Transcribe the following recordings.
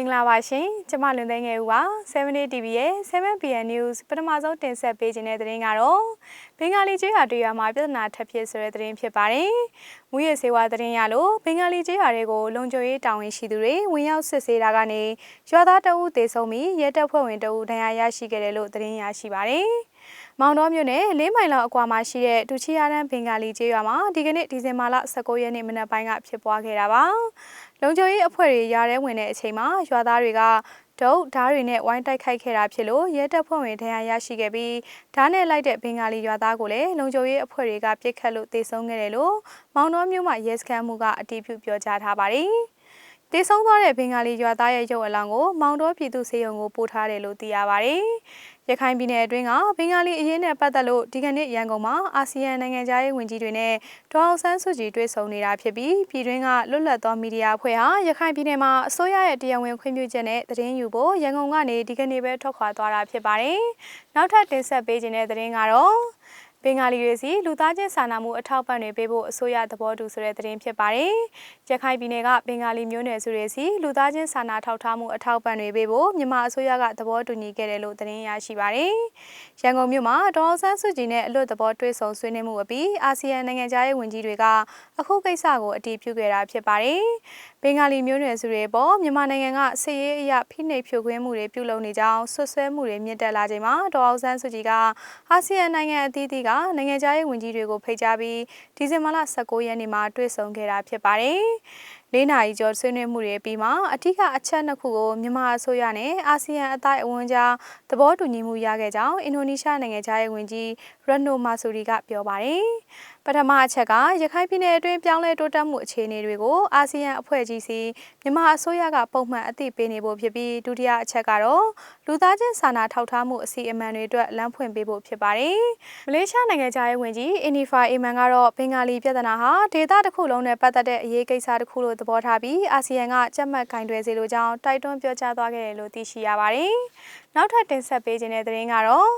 င်္ဂလာပါရှင်ကျမလွန်သိန်းငယ်ဦးပါ7 TV ရဲ့ 7PM News ပထမဆုံးတင်ဆက်ပေးခြင်းတဲ့သတင်းကတော့ဘင်္ဂါလီကျွေးရွာတွေရွာမှာပြဿနာထပ်ဖြစ်ဆိုတဲ့သတင်းဖြစ်ပါတယ်။မူရစေဝါသတင်းရလို့ဘင်္ဂါလီကျွေးရွာတွေကိုလုံခြုံရေးတာဝန်ရှိသူတွေဝင်ရောက်စစ်ဆေးတာကနေရွာသားတအုပ်သေဆုံးပြီးရဲတပ်ဖွဲ့ဝင်တအုပ်ဒဏ်ရာရရှိခဲ့တယ်လို့သတင်းရရှိပါတယ်။မောင်တော်မြို့နယ်လေးမိုင်လောက်အကွာမှာရှိတဲ့ဒူချီယာတန်းဘင်္ဂါလီကျေးရွာမှာဒီကနေ့ဒီဇင်ဘာလ19ရက်နေ့မနက်ပိုင်းကဖြစ်ပွားခဲ့တာပါ။ လုံခြုံရေးအဖွဲ့တွေရာထဲဝင်တဲ့အချိန်မှာရွာသားတွေကဒုတ်ဓားတွေနဲ့ဝိုင်းတိုက်ခိုက်ခဲ့တာဖြစ်လို့ရဲတပ်ဖွဲ့ဝင်ဒဏ်ရာရရှိခဲ့ပြီးဓားနဲ့လိုက်တဲ့ဘင်္ဂါလီရွာသားကိုလည်းလုံခြုံရေးအဖွဲ့တွေကပြစ်ခတ်လို့တေဆုံးခဲ့တယ်လို့မောင်တော်မြို့မှာရဲစခန်းမှုကအတည်ပြုပြောကြားထားပါတယ်။တေဆုံးသွားတဲ့ဘင်္ဂါလီရွာသားရဲ့ရုပ်အလောင်းကိုမောင်တော်ပြည်သူစေယုံကိုပို့ထားတယ်လို့သိရပါတယ်။ ရခိုင်ပြည်နယ်အတွင်းကဘင်္ဂါလီအရေးနဲ့ပတ်သက်လို့ဒီကနေ့ရန်ကုန်မှာအာဆီယံနိုင်ငံသားရေးဝန်ကြီးတွေနဲ့ဒေါအောင်ဆန်းစုကြည်တွေ့ဆုံနေတာဖြစ်ပြီးပြည်တွင်းကလွတ်လပ်သောမီဒီယာအဖွဲ့ဟာရခိုင်ပြည်နယ်မှာအစိုးရရဲ့တရားဝင်ခွင့်ပြုချက်နဲ့သတင်းယူဖို့ရန်ကုန်ကနေဒီကနေ့ပဲထွက်ခွာသွားတာဖြစ်ပါတယ်။နောက်ထပ်တင်ဆက်ပေးခြင်းတဲ့သတင်းကတော့ ဘင်္ဂါလီတွေစီလူသားချင်းစာနာမှုအထောက်ပံ့တွေပေးဖို့အစိုးရသဘောတူဆိုတဲ့သတင်းဖြစ်ပါတယ်။ရခိုင်ပြည်နယ်ကဘင်္ဂါလီမျိုးနွယ်စုတွေစီလူသားချင်းစာနာထောက်ထားမှုအထောက်ပံ့တွေပေးဖို့မြန်မာအစိုးရကသဘောတူညီခဲ့တယ်လို့သတင်းရရှိပါတယ်။ရန်ကုန်မြို့မှာဒေါ်ဆန်းစုကြည်နဲ့အလွတ်သဘောတွေ့ဆုံဆွေးနွေးမှုအပြီးအာဆီယံနိုင်ငံသားရေးဝန်ကြီးတွေကအခုကိစ္စကိုအတည်ပြုခဲ့တာဖြစ်ပါတယ်။ဘင်္ဂါလီမျိုးနွယ်စုတွေပေါ်မြန်မာနိုင်ငံကစစ်ရေးအရာဖိနှိပ်ဖြိုခွင်းမှုတွေပြုလုပ်နေကြောင်းဆွဆွဲမှုတွေမြင့်တက်လာချိန်မှာဒေါ်ဆန်းစုကြည်ကအာဆီယံနိုင်ငံအသီးသီးကနိုင်ငံသားရေးဝန်ကြီးတွေကိုဖိတ်ကြားပြီးဒီဇင်ဘာလ19ရက်နေ့မှာတွေ့ဆုံခဲ့တာဖြစ်ပါတယ်။လေးနာရီကျော်ဆွေးနွေးမှုတွေပြီးမှအထူးအချက်နှစ်ခုကိုမြန်မာအစိုးရနဲ့အာဆီယံအတိုင်းအဝန်ကြားသဘောတူညီမှုရခဲ့ကြောင်းအင်ဒိုနီးရှားနိုင်ငံသားရေးဝန်ကြီးရနိုမာဆူရီကပြောပါတယ်။ပထမအချက်ကရခိုင်ပြည်နယ်အတွင်းပြောင်းလဲတိုးတက်မှုအခြေအနေတွေကိုအာဆီယံအဖွဲ့ကြီးစီမြန်မာအစိုးရကပုံမှန်အသိပေးနေဖို့ဖြစ်ပြီးဒုတိယအချက်ကတော့လူသားချင်းစာနာထောက်ထားမှုအစီအမံတွေအတွက်လမ်းဖွင့်ပေးဖို့ဖြစ်ပါတယ်။မလေးရှားနိုင်ငံသားရေးဝန်ကြီးအင်နီဖာအေမန်ကတော့ဘင်္ဂါလီပြည်ထနာဟာဒေသတစ်ခုလုံးနဲ့ပတ်သက်တဲ့အရေးကိစ္စတစ်ခုလို့သဘောထားပြီးအာဆီယံကကြက်မှတ်ကင်တွယ်စေလိုကြောင်းတိုက်တွန်းပြောကြားသွားခဲ့တယ်လို့သိရှိရပါတယ်။နောက်ထပ်တင်ဆက်ပေးခြင်းတဲ့သတင်းကတော့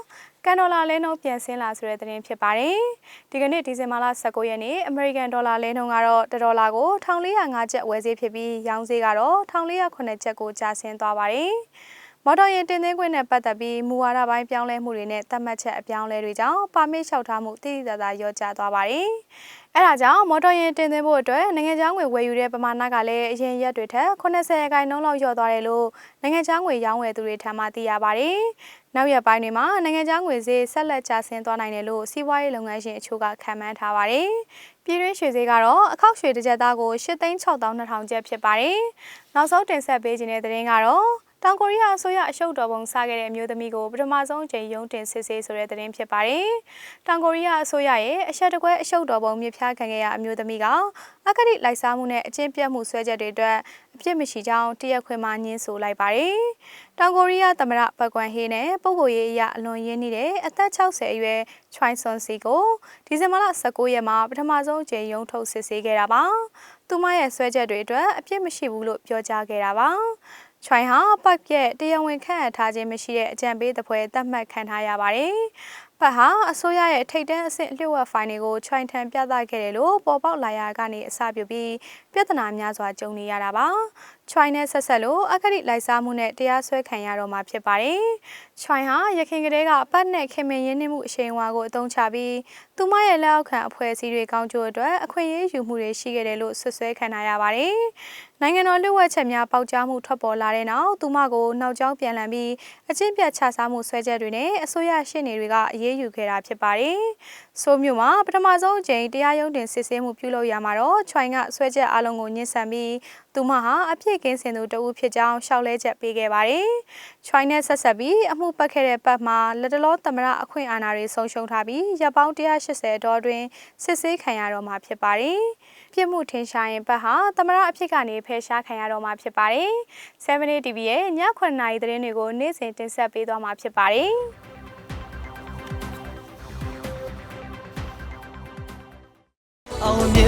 ကန်ဒေါ်လာလဲနှုန်းပြန်ဆင်းလာဆိုတဲ့သတင်းဖြစ်ပါတယ်။ဒီကနေ့ဒီဇင်ဘာလ19ရက်နေ့အမေရိကန်ဒေါ်လာလဲနှုန်းကတော့1ဒေါ်လာကို1405ကျပ်ဝယ်ဈေးဖြစ်ပြီးရောင်းဈေးကတော့1409ကျပ်ကိုကျဆင်းသွားပါတယ်။ မော်တော်ယာဉ်တင်သွင်းခွင့်နဲ့ပတ်သက်ပြီးမူဝါဒပိုင်းပြောင်းလဲမှုတွေနဲ့သတ်မှတ်ချက်အပြောင်းလဲတွေကြောင့်ပါမစ်လျှောက်ထားမှုတည်တည်သာသာလျော့ကျသွားပါတယ်။အဲဒါကြောင့်မော်တော်ယာဉ်တင်သွင်းဖို့အတွက်နိုင်ငံခြားငွေဝယ်ယူတဲ့ပမာဏကလည်းအရင်ရက်တွေထက်80ရာခိုင်နှုန်းလောက်လျော့သွားတယ်လို့နိုင်ငံခြားငွေရောင်းဝယ်သူတွေထံမှသိရပါတယ်။နောက်ရက်ပိုင်းတွေမှာနိုင်ငံခြားငွေဈေးဆက်လက်ကျဆင်းသွားနိုင်တယ်လို့စီးပွားရေးလုပ်ငန်းရှင်အချို့ကခန့်မှန်းထားပါတယ်။ပြည်တွင်းရွှေဈေးကတော့အခောက်ရွှေတစ်ကြက်သားကို၈ ,600,200 ကျပ်ဖြစ်ပါတယ်။နောက်ဆုံးတင်ဆက်ပေးခြင်းတဲ့သတင်းကတော့ တောင်ကိုရီးယားအစိုးရအရှုပ်တော်ပုံစားခဲ့တဲ့အမျိုးသမီးကိုပထမဆုံးအကြိမ်ရုံးတင်စစ်ဆေးဆိုတဲ့သတင်းဖြစ်ပါတယ်။တောင်ကိုရီးယားအစိုးရရဲ့အရှက်တကွဲအရှုပ်တော်ပုံမြစ်ဖြားခံခဲ့ရအမျိုးသမီးကအကတိလိုက်စားမှုနဲ့အကျင့်ပြတ်မှုဆွဲချက်တွေအတွက်အပြစ်မရှိကြောင်းတရက်ခွင်မှညင်းဆိုလိုက်ပါတယ်။တောင်ကိုရီးယားသမ္မတပတ်ကွမ်ဟေးနဲ့ပုဂ္ဂိုလ်ရေးအရအလွန်ရင်းနှီးတဲ့အသက်60အရွယ်ချွိုင်ဆွန်စီကိုဒီဇင်ဘာလ19ရက်မှာပထမဆုံးအကြိမ်ရုံးထုတ်စစ်ဆေးခဲ့တာပါ။သူမရဲ့ဆွဲချက်တွေအတွက်အပြစ်မရှိဘူးလို့ပြောကြားခဲ့တာပါ။ ချွိုင်ဟာပတ်ရဲ့တရားဝင်ခန့်အပ်ထားခြင်းမရှိတဲ့အကြံပေးသဖွယ်သတ်မှတ်ခံထားရပါတယ်။ ပတ်ဟာအစိုးရရဲ့ထိတ်တန်းအဆင့်လျှို့ဝှက်ဖိုင်တွေကိုချွိုင်ထံပြသခဲ့တယ်လို့ပေါ်ပေါက်လာရကနေအစပြုပြီးပြဿနာများစွာကြုံနေရတာပါ။ချွိုင်နဲ့ဆက်ဆက်လို့အခရိလိုက်စားမှုနဲ့တရားစွဲခံရတော့မှာဖြစ်ပါတယ်။ချွိုင်ဟာရခိုင်ကလေးကပတ်နဲ့ခင်မင်ရင်းနှီးမှုအရှိန်အဝါကိုအသုံးချပြီးသူမရဲ့လက်အောက်ခံအဖွဲ့အစည်းတွေကောင်းကျိုးအတွက်အခွင့်အရေးယူမှုတွေရှိခဲ့တယ်လို့ဆွဆွဲခံရပါတယ်။နိုင်ငံတော်လူ့ဝှက်ချက်များပေါက်ကြားမှုထွက်ပေါ်လာတဲ့နောက်သူမကိုနောက်ကျောင်းပြန်လှန်ပြီးအချင်းပြတ်ချစားမှုဆွဲချက်တွေနဲ့အစိုးရရှေ့နေတွေကအရေးယူခဲ့တာဖြစ်ပါတယ်။ဆိုမျိုးမှာပထမဆုံးအကြိမ်တရားရုံးတင်စစ်ဆေးမှုပြုလုပ်ရမှာတော့ချွိုင်ကဆွဲချက်အလုံးကိုညှဉ်းဆန်ပြီးသူမဟာအပြစ်ကင်းစင်သူတဦးဖြစ်ကြောင်းရှောက်လဲချက်ပေးခဲ့ပါတယ်။ချွိုင်နဲ့ဆက်ဆက်ပြီးအမှုပတ်ခဲ့တဲ့ပတ်မှာလက်တလောသမရအခွင့်အာဏာတွေဆုံးရှုံးထားပြီးရပ်ပေါင်း180တောတွင်စစ်ဆေးခံရတော့မှာဖြစ်ပါတယ်။ပြစ်မှုထင်ရှားရင်ပတ်ဟာသမရအဖြစ်ကနေဖယ်ရှားခံရတော့မှာဖြစ်ပါတယ်။7 TV ရဲ့ည9နာရီသတင်းတွေကိုနေ့စဉ်တင်ဆက်ပေးသွားမှာဖြစ်ပါတယ်။